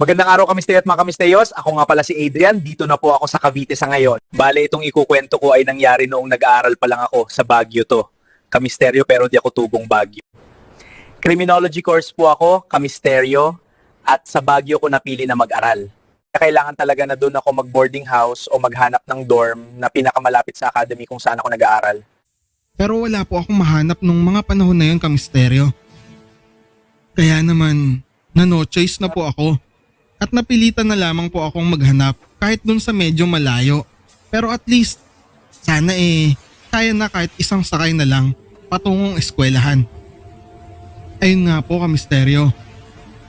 Magandang araw kami at mga kamisteyos. Ako nga pala si Adrian. Dito na po ako sa Cavite sa ngayon. Bale, itong ikukwento ko ay nangyari noong nag-aaral pa lang ako sa Baguio to. Kamisteryo pero di ako tubong Baguio. Criminology course po ako, kamisteryo, at sa Baguio ko napili na mag-aral. Kailangan talaga na doon ako mag-boarding house o maghanap ng dorm na pinakamalapit sa academy kung saan ako nag-aaral. Pero wala po akong mahanap nung mga panahon na yun kamisteryo. Kaya naman, na no choice na po ako. At napilitan na lamang po akong maghanap kahit dun sa medyo malayo. Pero at least, sana eh, kaya na kahit isang sakay na lang patungong eskwelahan. Ayun nga po kamisteryo.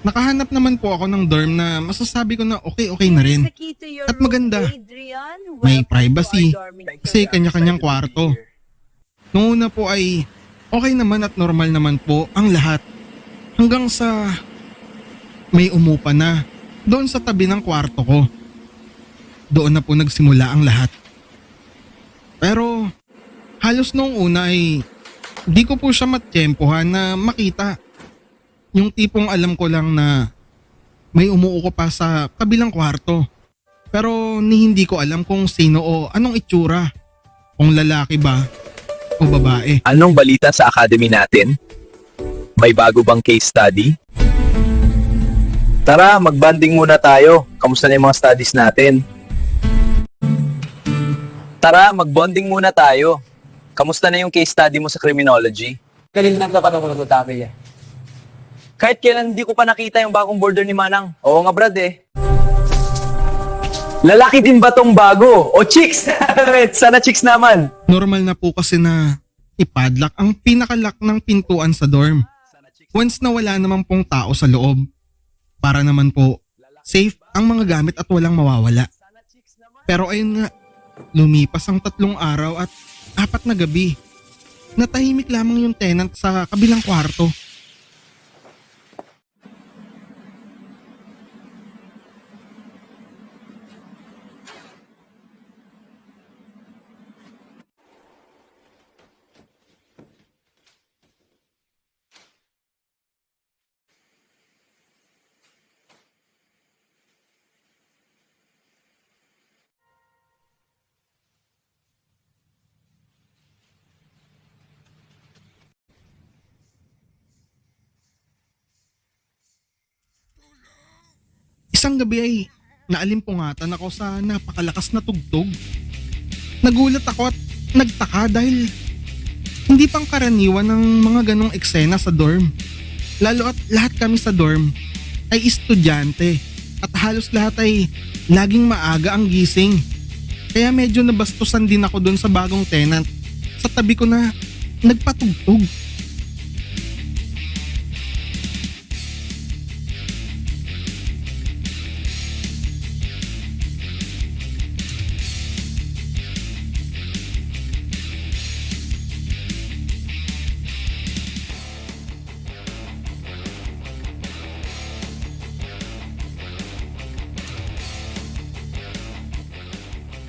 Nakahanap naman po ako ng dorm na masasabi ko na okay-okay na rin. At maganda. May privacy. Kasi kanya-kanyang kwarto. Noong una po ay okay naman at normal naman po ang lahat. Hanggang sa may umupa na doon sa tabi ng kwarto ko. Doon na po nagsimula ang lahat. Pero halos noong una ay di ko po siya matsyempohan na makita. Yung tipong alam ko lang na may umuuko pa sa kabilang kwarto. Pero ni hindi ko alam kung sino o anong itsura. Kung lalaki ba o babae. Anong balita sa academy natin? May bago bang case study? Tara, magbanding muna tayo. Kamusta na yung mga studies natin? Tara, magbonding muna tayo. Kamusta na yung case study mo sa criminology? Galing lang ka pa naman ng topic eh. Kahit kailan hindi ko pa nakita yung bagong border ni Manang. Oo nga, brad eh. Lalaki din ba tong bago? O chicks? Sana chicks naman. Normal na po kasi na ipadlock ang pinakalock ng pintuan sa dorm. Once na wala naman pong tao sa loob. Para naman po, safe ang mga gamit at walang mawawala. Pero ayun nga, lumipas ang tatlong araw at apat na gabi. Natahimik lamang yung tenant sa kabilang kwarto. Isang gabi ay naalimpungatan ako sa napakalakas na tugtog. Nagulat ako at nagtaka dahil hindi pang karaniwan ng mga ganong eksena sa dorm. Lalo at lahat kami sa dorm ay estudyante at halos lahat ay laging maaga ang gising. Kaya medyo nabastusan din ako doon sa bagong tenant. Sa tabi ko na nagpatugtog.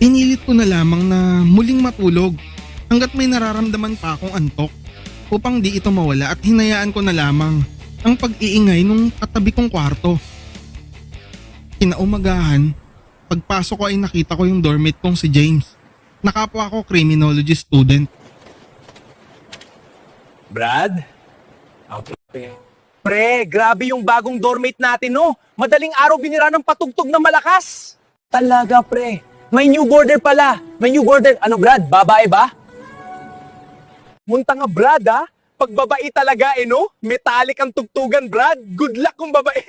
Pinilit ko na lamang na muling matulog hanggat may nararamdaman pa akong antok upang di ito mawala at hinayaan ko na lamang ang pag-iingay nung katabi kong kwarto. Kinaumagahan, pagpasok ko ay nakita ko yung dormmate kong si James. Nakapwa ako criminology student. Brad? Pre, grabe yung bagong dormmate natin, no? Madaling araw binira ng patugtog na malakas. Talaga, pre. May new border pala. May new border. Ano, Brad? Babae ba? Munta nga, Brad, ha? Pag babae talaga, eh, no? Metallic ang tugtugan, Brad. Good luck kung babae.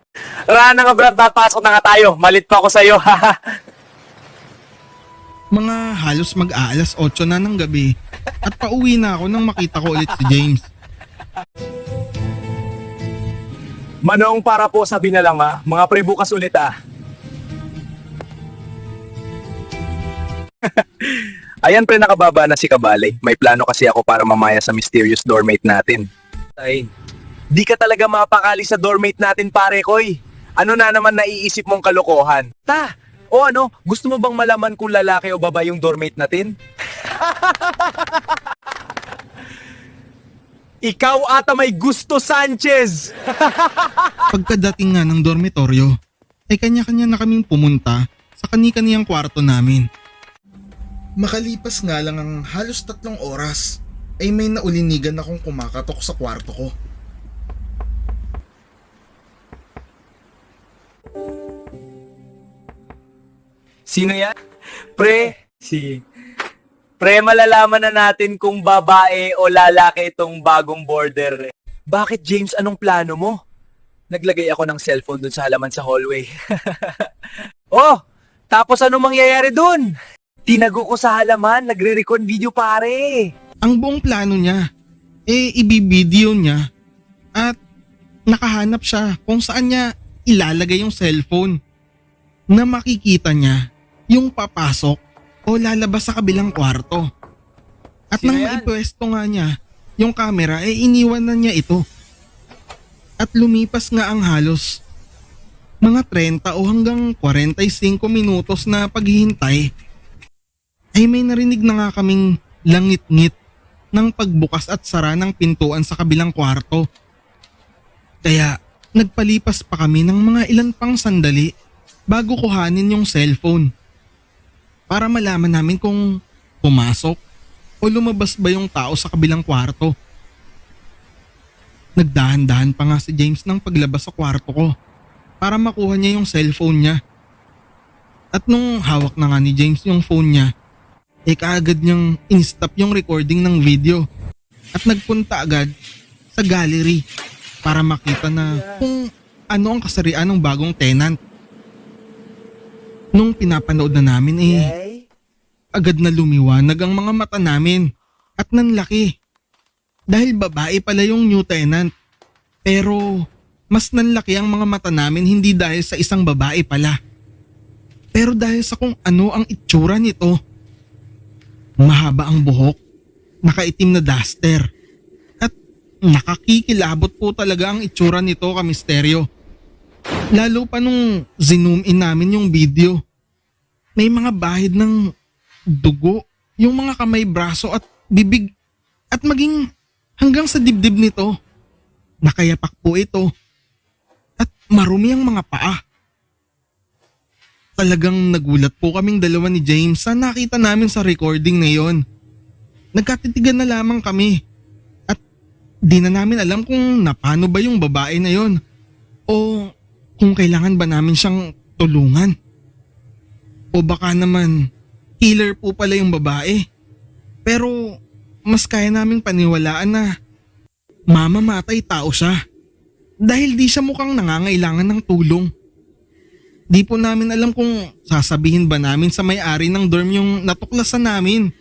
Rana nga, Brad. Papasok na nga tayo. Malit pa ako sa'yo. Mga halos mag-aalas 8 na ng gabi at pauwi na ako nang makita ko ulit si James. Manong para po sabi na lang, ha? Mga pre, bukas ulit, ah. Ayan pre, nakababa na si Kabale. May plano kasi ako para mamaya sa mysterious doormate natin. Ay, di ka talaga mapakali sa doormate natin pare koy. Ano na naman naiisip mong kalokohan? Ta, o ano, gusto mo bang malaman kung lalaki o babae yung doormate natin? Ikaw ata may gusto, Sanchez! Pagkadating nga ng dormitoryo, ay kanya-kanya na kaming pumunta sa kani-kaniyang kwarto namin. Makalipas nga lang ang halos tatlong oras ay may naulinigan akong kumakatok sa kwarto ko. Sino yan? Pre, si... Pre, malalaman na natin kung babae o lalaki itong bagong border. Bakit, James? Anong plano mo? Naglagay ako ng cellphone dun sa halaman sa hallway. oh! Tapos anong mangyayari dun? Tinago ko sa halaman, nagre-record video pare. Ang buong plano niya, eh ibibideo niya at nakahanap siya kung saan niya ilalagay yung cellphone na makikita niya yung papasok o lalabas sa kabilang kwarto. At Sino nang yan? maipwesto nga niya yung camera, eh iniwan na niya ito. At lumipas nga ang halos mga 30 o hanggang 45 minutos na paghihintay ay may narinig na nga kaming langit-ngit ng pagbukas at sara ng pintuan sa kabilang kwarto. Kaya nagpalipas pa kami ng mga ilan pang sandali bago kuhanin yung cellphone para malaman namin kung pumasok o lumabas ba yung tao sa kabilang kwarto. Nagdahan-dahan pa nga si James ng paglabas sa kwarto ko para makuha niya yung cellphone niya. At nung hawak na nga ni James yung phone niya, eh kaagad niyang in-stop yung recording ng video at nagpunta agad sa gallery para makita na kung ano ang kasarian ng bagong tenant. Nung pinapanood na namin eh, agad na lumiwanag ang mga mata namin at nanlaki. Dahil babae pala yung new tenant. Pero mas nanlaki ang mga mata namin hindi dahil sa isang babae pala. Pero dahil sa kung ano ang itsura nito. Mahaba ang buhok, nakaitim na duster, at nakakikilabot po talaga ang itsura nito ka misteryo. Lalo pa nung zoom in namin yung video. May mga bahid ng dugo, yung mga kamay, braso at bibig at maging hanggang sa dibdib nito. Nakayapak po ito at marumi ang mga paa. Talagang nagulat po kaming dalawa ni James sa nakita namin sa recording na yon. Nagkatitigan na lamang kami at di na namin alam kung napano ba yung babae na yon o kung kailangan ba namin siyang tulungan. O baka naman healer po pala yung babae. Pero mas kaya naming paniwalaan na mamamatay tao siya dahil di siya mukhang nangangailangan ng tulong. Di po namin alam kung sasabihin ba namin sa may-ari ng dorm yung natuklasan namin.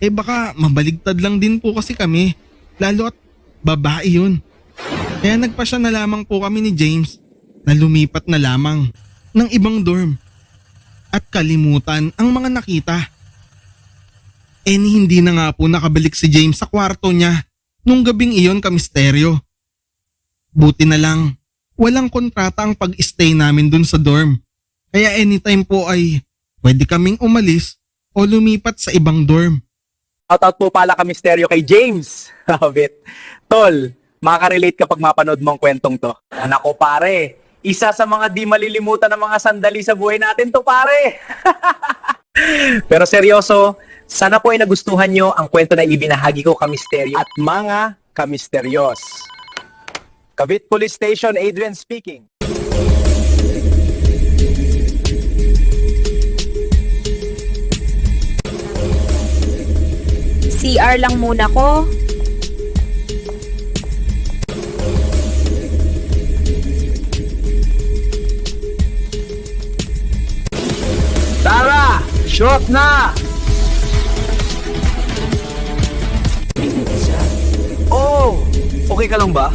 Eh baka mabaligtad lang din po kasi kami, lalo at babae yun. Kaya nagpasya na lamang po kami ni James na lumipat na lamang ng ibang dorm at kalimutan ang mga nakita. Eh hindi na nga po nakabalik si James sa kwarto niya nung gabing iyon kamisteryo. Buti na lang, walang kontrata ang pag-stay namin dun sa dorm. Kaya anytime po ay pwede kaming umalis o lumipat sa ibang dorm. Shoutout po pala ka misteryo kay James. Habit. Tol, makaka-relate kapag mapanood mo ang kwentong to. Anak ko pare, isa sa mga di malilimutan ng mga sandali sa buhay natin to pare. Pero seryoso, sana po ay nagustuhan nyo ang kwento na ibinahagi ko kamisteryo at mga kamisteryos. Cavite Police Station, Adrian speaking. CR lang muna ko. Tara! Shot na! Oh! Okay ka lang ba?